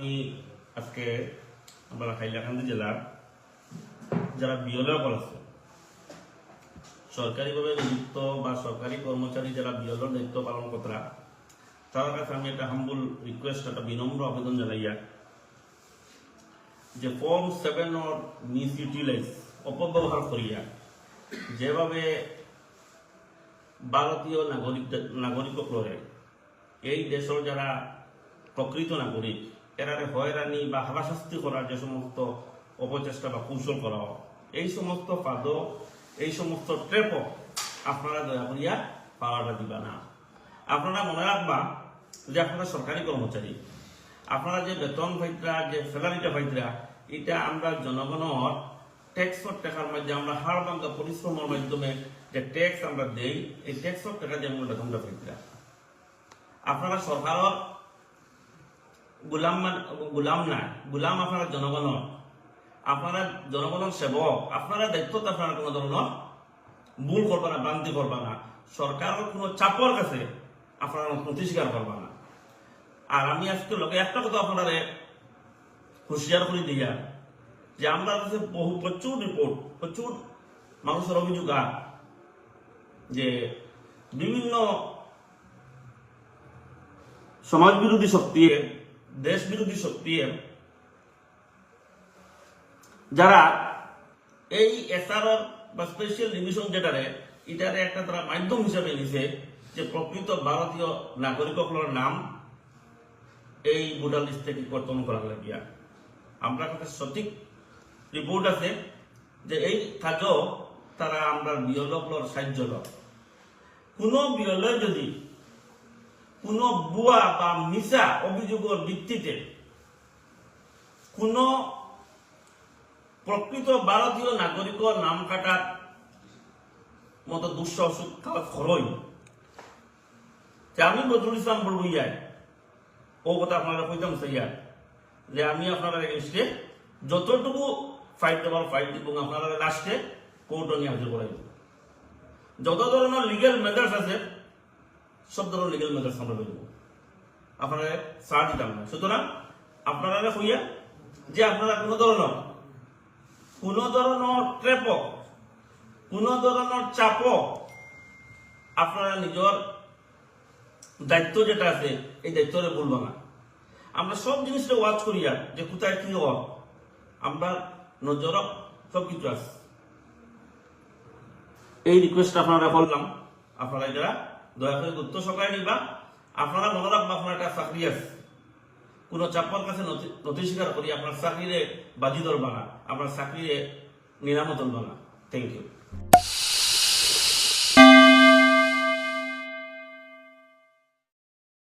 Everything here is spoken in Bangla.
আমি আজকে আমরা হাইলাকান্দি জেলার যারা বিয়লের আছে, সরকারিভাবে নিযুক্ত বা সরকারি কর্মচারী যারা বিয়লের দায়িত্ব পালন করা তার কাছে আমি একটা হাম্বুল রিকোয়েস্ট একটা বিনম্র আবেদন জানাইয়া যে form seven or miss utilise অপব্যবহার করিয়া, যেভাবে ভারতীয় নাগরিক নাগরিকসকলরে এই দেশের যারা প্রকৃত নাগরিক এরারে হয়রানি বা হারাশাস্তি করার যে সমস্ত অপচেষ্টা বা কৌশল করা হয়, এই সমস্ত পাদ এই সমস্ত ট্রেপ আপনারা দয়া করিয়া পাওয়াটা দিবা না। আপনারা মনে রাখবা যে আপনারা সরকারি কর্মচারী। আপনারা যে বেতন পাইতরা যে স্যালারিটা পাইতরা এটা আমরা জনগণের ট্যাক্সর টাকার মাধ্যমে আমরা হাড় ভাঙ্গা পরিশ্রমের মাধ্যমে যে ট্যাক্স আমরা দেই এই ট্যাক্সর টাকা দিয়ে আমরা বেতনটা পাইতরা আপনারা সরকারের গুলাম গুলাম না গুলাম আপনারা জনগণের আপনারা জনগণের সেবক আপনারা দায়িত্ব আপনারা কোনো ধরনের ভুল করবা না ভ্রান্তি করবা না। সরকারের কোনো চাপর কাছে আপনারা নথি স্বীকার না। আর আমি আজকে লোকে একটা কথা আপনারা হুঁশিয়ার করে দিয়া, যে আমরা কাছে বহু প্রচুর রিপোর্ট প্রচুর মানুষের অভিযোগ আর যে বিভিন্ন সমাজ বিরোধী শক্তি দেশ বিরোধী শক্তি যারা এই এসআরআর বা স্পেশাল ডিভিশন যেটারে এটারে একটা তারা মাধ্যম হিসাবে নিছে যে প্রকৃত ভারতীয় নাগরিকসকলের নাম এই ভোটার লিস্ট থেকে কর্তন করার লাগিয়া। আমরা কাছে সঠিক রিপোর্ট আছে যে এই কাজও তারা আমরা বিয়লকলর সাহায্য লয়। কোনো বিয়লয় যদি কোনো বুয়া বা মিশা অভিযোগের ভিত্তিতে কোনো প্রকৃত ভারতীয় নাগরিকর নাম কাটার মতো দুঃসাহসিক করই যে আমি বদরুল ইসলাম বলব ইয়াই ও কথা আপনারা কইতাম সেইয়া যে আমি আপনারা এগেনস্টে যতটুকু ফাইট দেবার ফাইট দিব আপনারা লাস্টে কোর্টে নিয়ে হাজির করাইব যত ধরনের লিগেল মেজার্স আছে সব ধরনের লিগেল মেজার্স আমরা করব। আপনারা সার দিতাম না সুতরাং আপনারা হইয়া যে আপনারা কোনো ধরনের, কোন ধরনের ট্রেপ কোন ধরনের চাপ আপনারা নিজের দায়িত্ব যেটা আছে, এই দায়িত্বরে বলব না। আমরা সব জিনিসটা ওয়াচ করিয়া যে কোথায় কি হওয়া আমরা নজর সব কিছু আছে। এই রিকোয়েস্ট আপনারা করলাম আপনারা যারা দয়া করে গুরুত্ব সকালে নিবা। আপনারা মনে রাখবা, আপনার একটা চাকরি আছে। কোনো চাপার কাছে নথি স্বীকার করি, আপনার চাকরিরে বাজি ধরবা না। আপনার চাকরিরে নিরামতন বানা থ্যাংক ইউ